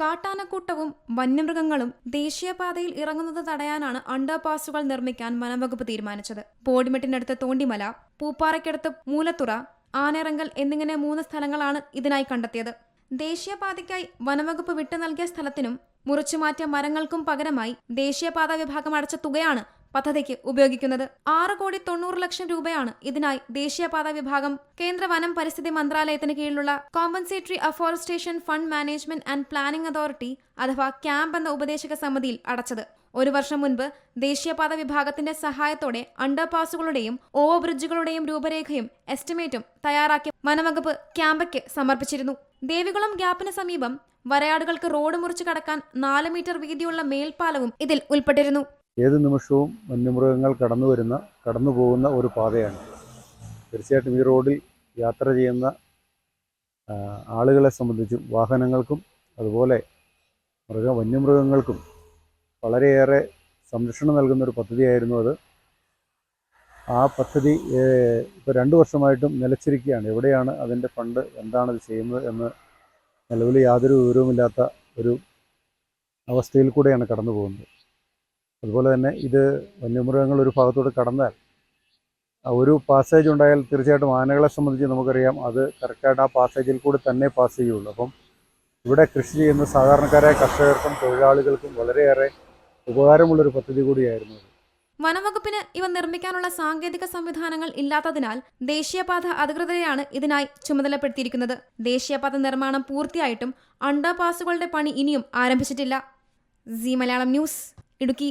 കാട്ടാനക്കൂട്ടവും വന്യമൃഗങ്ങളും ദേശീയപാതയിൽ ഇറങ്ങുന്നത് തടയാനാണ് അണ്ടർപാസുകൾ നിർമ്മിക്കാൻ വനംവകുപ്പ് തീരുമാനിച്ചത്. പോടിമെട്ടിനടുത്ത് തോണ്ടിമല പൂപ്പാറയ്ക്കടുത്ത് മൂലത്തുറ ആനയിറങ്കൽ എന്നിങ്ങനെ മൂന്ന് സ്ഥലങ്ങളാണ് ഇതിനായി കണ്ടെത്തിയത്. ദേശീയപാതയ്ക്കായി വനംവകുപ്പ് വിട്ടു നൽകിയ സ്ഥലത്തിനും മുറിച്ചുമാറ്റിയ മരങ്ങൾക്കും പകരമായി ദേശീയപാതാ വിഭാഗം അടച്ച തുകയാണ് പദ്ധതിക്ക് ഉപയോഗിക്കുന്നത് ആറ് കോടി തൊണ്ണൂറ് ലക്ഷം രൂപയാണ്. ഇതിനായി ദേശീയപാത വിഭാഗം കേന്ദ്ര വനം പരിസ്ഥിതി മന്ത്രാലയത്തിന് കീഴിലുള്ള compensatory afforestation fund management and planning authority അഥവാ ക്യാമ്പ് എന്ന ഉപദേശക സമിതിയിൽ അടച്ചത്. ഒരു വർഷം മുൻപ് ദേശീയപാത വിഭാഗത്തിന്റെ സഹായത്തോടെ അണ്ടർപാസുകളുടെയും ഓവർ ബ്രിഡ്ജുകളുടെയും രൂപരേഖയും എസ്റ്റിമേറ്റും തയ്യാറാക്കി വനവകുപ്പ് ക്യാമ്പയ്ക്ക് സമർപ്പിച്ചിരുന്നു. ദേവികുളം ഗ്യാപ്പിന് സമീപം വരയാടുകൾക്ക് റോഡ് മുറിച്ചു കടക്കാൻ നാല് മീറ്റർ വീതിയുള്ള മേൽപ്പാലവും ഇതിൽ ഉൾപ്പെട്ടിരുന്നു. ഏത് നിമിഷവും വന്യമൃഗങ്ങൾ കടന്നു വരുന്ന കടന്നു പോകുന്ന ഒരു പാതയാണ്. തീർച്ചയായിട്ടും ഈ റോഡിൽ യാത്ര ചെയ്യുന്ന ആളുകളെ സംബന്ധിച്ചും വാഹനങ്ങൾക്കും അതുപോലെ മൃഗ വന്യമൃഗങ്ങൾക്കും വളരെയേറെ സംരക്ഷണം നൽകുന്നൊരു പദ്ധതിയായിരുന്നു അത്. ആ പദ്ധതി ഇപ്പോൾ രണ്ട് വർഷമായിട്ടും നിലച്ചിരിക്കുകയാണ്. എവിടെയാണ് അതിന്റെ ഫണ്ട് എന്താണത് ചെയ്യുന്നത് എന്ന് നിലവിൽ യാതൊരു വിവരവുമില്ലാത്ത ഒരു അവസ്ഥയിൽ കൂടെയാണ് കടന്നു പോകുന്നത്. അതുപോലെ തന്നെ ഇത് വന്യമൃഗങ്ങൾ ഒരു ഭാഗത്തോട് കടന്നാൽ ഒരു പാസേജ് ഉണ്ടായാൽ തീർച്ചയായിട്ടും ആനകളെ സംബന്ധിച്ച് നമുക്കറിയാം അത് കറക്റ്റായിട്ട് ആ പാസേജിൽ കൂടി തന്നെ പാസ് ചെയ്യുള്ളൂ. അപ്പം ഇവിടെ കൃഷി ചെയ്യുന്ന സാധാരണക്കാരായ കർഷകർക്കും തൊഴിലാളികൾക്കും വളരെയേറെ ഉപകാരമുള്ളൊരു പദ്ധതി കൂടിയായിരുന്നു വനംവകുപ്പിന് ഇവ നിർമ്മിക്കാനുള്ള സാങ്കേതിക സംവിധാനങ്ങൾ ഇല്ലാത്തതിനാൽ ദേശീയപാത അധികൃതരെയാണ് ഇതിനായി ചുമതലപ്പെടുത്തിയിരിക്കുന്നത്. ദേശീയപാത നിർമ്മാണം പൂർത്തിയായിട്ടും അണ്ടർപാസുകളുടെ പണി ഇനിയും ആരംഭിച്ചിട്ടില്ല. Zee Malayalam news Idukki.